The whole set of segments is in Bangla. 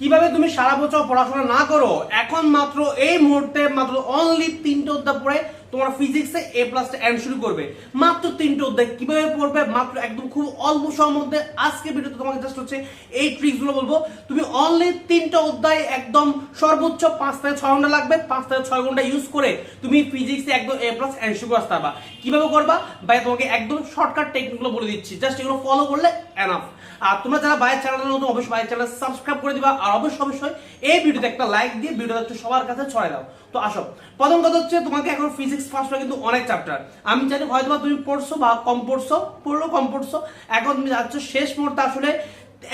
কীভাবে তুমি সারা বছর পড়াশোনা না করো? এখন মাত্র এই মুহূর্তে মাত্র অনলি তিনটে অধ্যায় পড়ে তোমার ফিজিক্সে এ প্লাসটা এন্ড শুরু করবে। মাত্র তিনটে অধ্যায় কীভাবে পড়বে? মাত্র একদম খুব অল্প সময়ের মধ্যে আজকে ভিডিওতে তোমাকে জাস্ট হচ্ছে এই ট্রিক্সগুলো বলব। তুমি অনলি তিনটা অধ্যায় একদম সর্বোচ্চ পাঁচ থেকে ছয় ঘণ্টা লাগবে। পাঁচ থেকে ছয় ঘণ্টা ইউজ করে তুমি ফিজিক্সে একদম এ প্লাস এন্ড শুরু আসতে পারবা। কীভাবে করবা? ভাই, তোমাকে একদম শর্টকাট টেকনিকগুলো বলে দিচ্ছি। জাস্ট এগুলো ফলো করলে এনাফ আর তোমরা যারা বাইরের চ্যানেল নতুন, অবশ্যই বাইরের চ্যানেল সাবস্ক্রাইব করে দিবা। আর অবশ্যই অবশ্যই এই ভিডিওতে একটা লাইক দিয়ে ভিডিওটা একটু সবার কাছে ছড়াই দাও। তো আসো। প্রথম কথা হচ্ছে তোমাকে এখন ফিজিক্স ফার্স্ট কিন্তু অনেক চ্যাপ্টার আমি জানি হয়তো তুমি পড়ছো বা কম পড়ছো পড়ল কম পড়ছো। এখন তুমি যাচ্ছ, শেষ মুহূর্তে আসলে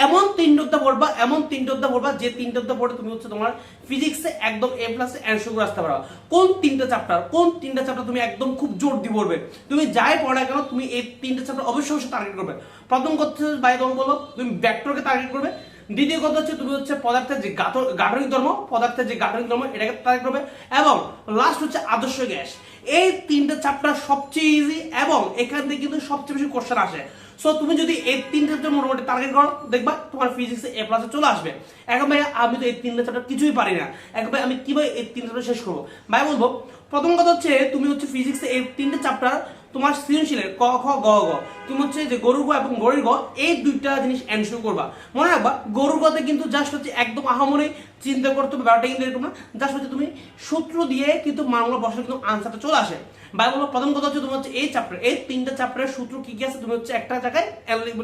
এমন তিনটে অধ্যায় পড়বা, এমন তিনটে অধ্যায় পড়বা যে তিনটে অধ্যায় পড়ে তুমি হচ্ছে তোমার ফিজিক্সে একদম এ প্লাস অ্যান্সার করে আসতে পারো কোন তিনটা চ্যাপ্টার কোন তিনটা চ্যাপ্টার তুমি একদম খুব জোর দিয়ে পড়বে? তুমি যাই পড়া কেন, তুমি এই তিনটা চ্যাপ্টার অবশ্যই অবশ্যই টার্গেট করবে। প্রথম কথা বাইরে বলব তুমি ভেক্টরকে টার্গেট করবে। দ্বিতীয় কথা হচ্ছে, তুমি হচ্ছে পদার্থের যে গাঠন- গাঠনিক ধর্ম, পদার্থের যে গাঠনিক ধর্ম, এটাকে টার্গেট করবে এবং লাস্ট হচ্ছে আদর্শ গ্যাস। এই তিনটা চ্যাপ্টার সবচেয়ে ইজি এবং এখান থেকে কিন্তু সবচেয়ে বেশি কোশ্চেন আসে। সো তুমি যদি এই তিনটা চ্যাপ্টার মোটামুটি টার্গেট করো, দেখবা তোমার ফিজিক্সে এ প্লাসে চলে আসবে। এখন ভাই আমি তো এই তিনটা চ্যাপ্টার কিছুই পারি না। এখন ভাই, আমি কীভাবে এই তিনটা শেষ করব? ভাই, বলব, প্রথম কথা হচ্ছে, তুমি হচ্ছে ফিজিক্সে এই তিনটে চ্যাপ্টার তোমার সৃজনশীলের ক, খ, গ গ। তুমি হচ্ছে যে গরুর গ এবং গরির গ এই দুইটা জিনিস অ্যান্সার করবা। মনে রাখবা, গরুর গতে কিন্তু জাস্ট হচ্ছে একদম আহামরি চিন্তা করতে হবে কিন্তু এরকম না। জাস্ট হচ্ছে তুমি সূত্র দিয়ে কিন্তু মানগুলো বসালে কিন্তু আনসারটা চলে আসে। ভাই বলো প্রথম কথা হচ্ছে তুমি হচ্ছে এই চ্যাপ্টার এই তিনটা চ্যাপ্টারের সূত্র কি কি আছে তুমি হচ্ছে একটা জায়গায়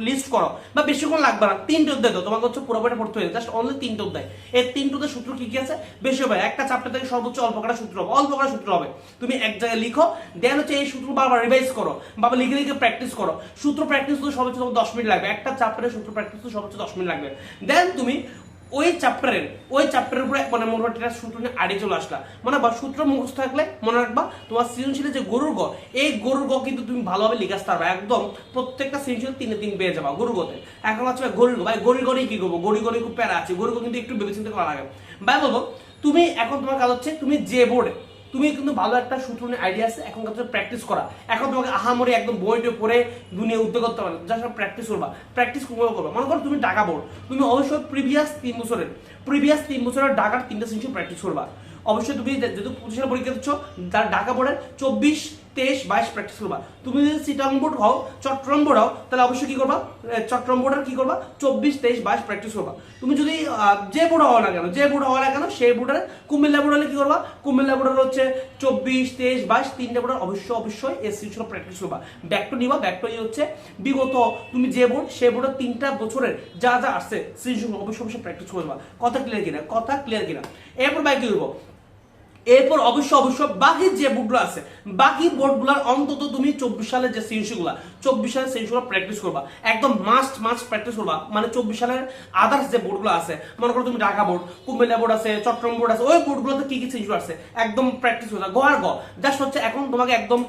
লিস্ট করো। বা বেশিক্ষণ লাগবে না, তিনটে অধ্যায় দাও, তোমাকে হচ্ছে পুরোপুরি পড়তে হবে জাস্ট অনলি তিনটে অধ্যায়। এই তিনটে অধ্যায় সূত্র কি কি আছে? বেশি হবে, একটা চ্যাপ্টার থেকে সর্বোচ্চ অল্প কটা সূত্র হবে, অল্প কটা সূত্র হবে। তুমি এক জায়গায় লিখো দেন হচ্ছে এই সূত্র বারবার রিভাইজ করো বাবা লিখে লিখে প্র্যাকটিস করো। সূত্র প্র্যাকটিস তো সর্বোচ্চ তোমার দশ মিনিট লাগবে। একটা চ্যাপ্টারের সূত্র প্র্যাকটিস তো সর্বোচ্চ দশ মিনিট লাগবে। দেন তুমি ওই চ্যাপ্টারের ওই চ্যাপ্টারের উপরে মানে মোটামুটি একটা সূত্র নিয়ে আড়িয়ে চলে আসলা। মানে বা সূত্র মুখস্থ থাকলে মনে রাখবা, তোমার সৃজনশীলের যে গরুর গ, এই গরুর গ কিন্তু তুমি ভালোভাবে লিখে আসতে পারবে। একদম প্রত্যেকটা সৃজনশীল তিনে তিন পেয়ে যাবা গরুর গতে। এখন হচ্ছে গরুর গ, ভাই গরির গরেই কি করব? গরি গরি খুব প্যারা আছে। গরুর গ কিন্তু একটু ভেবেচিন্তে করা লাগে। ভাই বলব, তুমি এখন তোমার কাজ হচ্ছে তুমি যে বোর্ডে তুমি কিন্তু ভালো একটা সূত্র আইডিয়া আছে, এখন কাছে প্র্যাকটিস করা। এখন তোমাকে আহামরি একদম বইটে পড়ে দুনিয়া উদ্যোগ করতে পারবে যা সব প্র্যাকটিস করবা। প্র্যাকটিস করবে করবে? মনে করো তুমি ডাকা বোর্ড। তুমি অবশ্যই প্রিভিয়াস তিন বছরের প্রিভিয়াস তিন বছরের ডাকার তিনটা সেন্সিও প্র্যাকটিস করবা। অবশ্যই তুমি যেহেতু পঁচিশ পরীক্ষা দিচ্ছ, তার ডাকা বোর্ডের চব্বিশ তেইশ, বাইশ প্র্যাকটিস করবা। তুমি যদি সিটাং বোর্ড হও, চট্টগ্রাম বোর্ড হও, তাহলে অবশ্যই কি করবা? চট্টগ্রাম বোর্ডের কি করবা? চব্বিশ, তেইশ, বাইশ প্র্যাকটিস করবা। তুমি যদি যে বোর্ড হওয়া না কেন, যে বোর্ড হওয়া না কেন, সেই বোর্ডের কুমিল্লা বোর্ড হলে কি করবা? কুমিল্লা বোর্ডের হচ্ছে চব্বিশ, তেইশ, বাইশ, তিনটে বোর্ডের অবশ্যই অবশ্যই এস সিউশন প্র্যাকটিস করবা। ব্যাকটো নিবা ব্যাকটো হচ্ছে বিগত তুমি যে বোর্ড সেই বোর্ডের তিনটা বছরের যা যা আসছে সিউশন অবশ্যই অবশ্যই প্র্যাকটিস করবা কথা ক্লিয়ার কিনা? কথা ক্লিয়ার কিনা? এরপর বাইক কি করব এরপর অবশ্য অবশ্য বাকি যে বোর্ডগুলো আছে, বাকি বোর্ডগুলোর অন্তত তুমি চব্বিশ সালের যে সিনসিগুলো চব্বিশ সালের সিনসিগুলো প্র্যাকটিস করবা। একদম মাস্ট মাস্ট প্র্যাকটিস করবা। মানে চব্বিশ সালের আদার্স যে বোর্ডগুলো আছে, মনে করো তুমি ঢাকা বোর্ড কুমিল্লা বোর্ড আছে, চট্টগ্রাম বোর্ড আছে, ওই বোর্ডগুলোতে কি কি সিনসিগুলো আছে, একদম প্র্যাকটিস করবা। গ আর গ জাস্ট হচ্ছে এখন তোমাকে একদম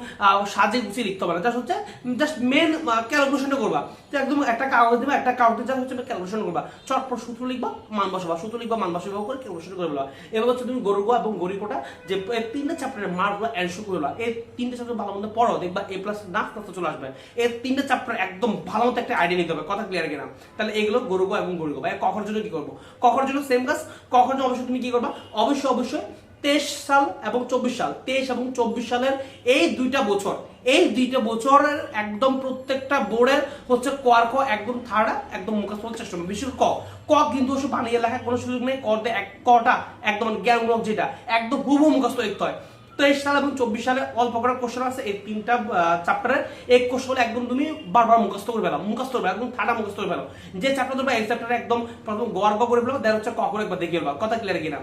সাজে গুছিয়ে লিখতে হবে না। জাস্ট হচ্ছে জাস্ট মেন ক্যালকুলেশনটা করবা। একদম একটা কাগজ দিবা একটা কাগজে জাস্ট হচ্ছে ক্যালকুলেশন করবা। চটপট সূত্র লিখবা, মান বসাবা। সূত্র লিখবা, মান বসাবা করে ক্যালকুলেশন করে ফেলবা এবার হচ্ছে তুমি গরু এবং গরিকোটা যে তিনটা চ্যাপ্টারের মার্কগুলো অ্যান্সার করে ফেলবা এই তিনটা চ্যাপ্টার ভালো মতো পড়ো, দেখবা এ প্লাস না প্লাস চলে আসবে। এই তিনটা চ্যাপ্টার একদম ভালো মতো একটা আইডিয়া নিতে হবে। কথা ক্লিয়ার কিনা? তাহলে এগুলো গরুগো এবং গরু ভাই কখন জন্য কি করব? কখন জন্য সেম কাজ কখন জন্য অবশ্যই তুমি কি করবা? অবশ্যই অবশ্যই তেইশ সাল এবং চব্বিশ সাল। তেইশ এবং চব্বিশ সালের এই দুইটা বছর, এই দুইটা বছরের একদম প্রত্যেকটা বোর্ডের হচ্ছে কোয়ার ক একদম থার্ড একদম মুখস্থ হচ্ছে বিশেষ ক। ক কিন্তু বানিয়ে লেখার কোনো সুযোগ নেই। কতে এক কটা একদম জ্ঞানমূলক যেটা, একদম হুবহু মুখস্থ হয়। তেইশ সাল এবং চব্বিশ সালে অল্প করা কোশ্চেন আছে। এই তিনটা চ্যাপ্টারের এক কোশ্চেন একদম তুমি বারবার মুখস্থ করে ফেলো, মুখস্থ করবে একদম ঠান্ডা মুখস্থ করে ফেলো। যে চ্যাপ্টার ধরবে এই চ্যাপ্টারে একদম প্রথম গোয়ার করে ফেলো দেন হচ্ছে ক করে একবার দেখিয়ে ফেলবা। কথা ক্লিয়ার কিনা?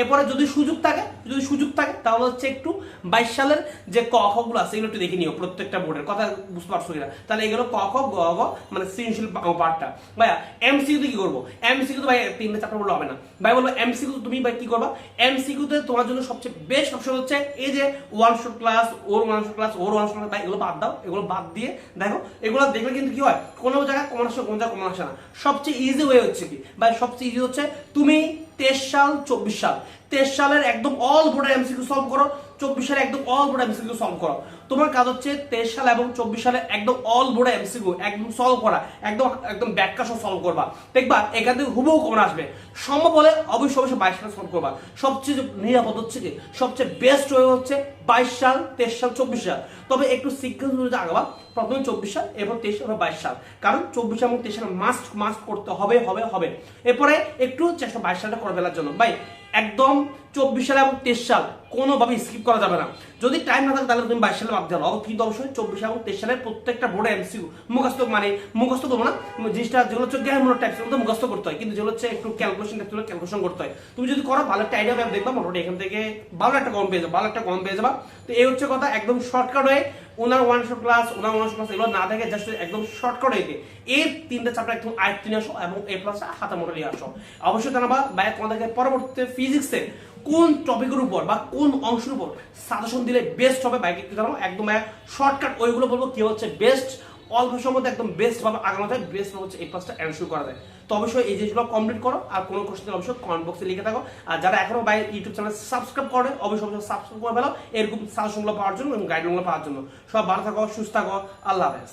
এরপরে যদি সুযোগ থাকে, যদি সুযোগ থাকে, তাহলে হচ্ছে একটু বাইশ সালের যে ক, খ গুলো আছে, এগুলো একটু দেখে নিও প্রত্যেকটা বোর্ডের কথা বুঝতে পারছ কিনা? তাহলে এগুলো ক, খ, গ গ মানে সৃজনশীল পার্টটা ভাইয়া এমসিকিউ তে কি করব? এমসিকিউ তো ভাই তিনটে চ্যাপ্টার বললে হবে না। ভাই বলব এমসিকিউ তুমি ভাই কি করবা? এমসিকিউ তে তোমার জন্য সবচেয়ে বেস্ট অপশন হচ্ছে এই যে one shot class or one shot class or one shot class এগুলো বাদ দাও, এগুলো বাদ দিয়ে দেখো, এগুলো দেখলে কিন্তু কি হয়? কোনো জায়গায় কমন আসে, কোনো জায়গায় কমন আসে না। সবচেয়ে ইজি ওয়ে হচ্ছে কি? বা সবচেয়ে ইজি হচ্ছে তুমি তেইশ সাল, চব্বিশ সাল। তেইশ সালের একদম অল বোর্ডের এমসিকিউ সলভ করো, চব্বিশ সালে একদম অল বোর্ডের এমসিকিউ সলভ করো। তোমার কাজ হচ্ছে তেইশ সাল এবং চব্বিশ সালে একদম অল বোর্ডের এমসিকিউ একদম সলভ করা, একদম একদম ব্যাখ্যা সহ সলভ করবা। দেখবা, এখান থেকে হুবহু কমন আসবে। সম্ভব হলে অবশ্যই অবশ্যই বাইশ সাল সলভ করবা। সবচেয়ে নিরাপদ হচ্ছে কি? সবচেয়ে বেস্ট হয়ে হচ্ছে বাইশ সাল, তেইশ সাল, চব্বিশ সাল। তবে একটু সিকুয়েন্স অনুযায়ী আগাবা। প্রথমে চব্বিশ সাল, এরপর তেইশ, এরপর বাইশ সাল। কারণ চব্বিশ এবং তেইশ সাল মাস্ট মাস্ট করতে হবে হবে হবে। এরপরে একটু চেষ্টা বাইশ সালটা করে ফেলার জন্য। ভাই একদম চব্বিশ সাল এবং তেইশ সাল কোনোভাবে স্কিপ করা যাবে না। যদি টাইম না থাকে তাহলে তুমি বাইশ সালে ভাবতে পারো কিন্তু অবশ্যই চব্বিশ এবং তেইশ সালের প্রত্যেকটা বোর্ডে এমসিউ মুখস্থ মানে মুখস্থ করব না। জিনিসটা যেগুলো হচ্ছে টাইপস সেগুলো তো মুখস্থ করতে হয়। কিন্তু যেগুলো হচ্ছে একটু ক্যালকুলেশন টাইপস ক্যালকুলেশন করতে হয়। তুমি যদি করো, ভালো একটা আইডিয়া দেখবা মোটামুটি এখান থেকে ভালো একটা কম পেয়ে যাবে, ভালো একটা কম পেয়ে যাবা। তো এই হচ্ছে কথা, একদম শর্টকাট হয়ে ওনার ওয়ান শট ক্লাস ওনার ওয়ান শট ক্লাস এগুলো না দেখে জাস্ট একদম শর্টকাট হয়ে এর তিনটা চ্যাপ্টার একদম আয়ত্ত নিয়ে আসো এবং এ প্লাস হাতা মোটা নিয়ে আসো। অবশ্যই জানাবা ভাই তোমাদেরকে পরবর্তীতে ফিজিক্সের কোন টপিকের উপর বা কোন অংশের উপর সাজেশন দিলে বেস্ট হবে বাইকে জানাব একদম শর্টকাট ওইগুলো বলব, কি হচ্ছে বেস্ট অল্প সময় একদম বেস্ট ভাবে আগানো যায় বেস্ট হচ্ছে এই পাঁচটা অ্যান্সার করা যায়। তো অবশ্যই এই জিনিসগুলো কমপ্লিট করো আর কোনো কোশ্চেন অবশ্যই কমেন্ট বক্সে লিখে থাকো। আর যারা এখনও বাইরে ইউটিউব চ্যানেল সাবস্ক্রাইব করে, অবশ্যই অবশ্যই সাবস্ক্রাইব করে ফেলো। এরকম সাজেশনগুলো পাওয়ার জন্য এবং গাইডলাইনগুলো পাওয়ার জন্য। সব ভালো থাকো, সুস্থ থাকো, আল্লাহ হাফেজ।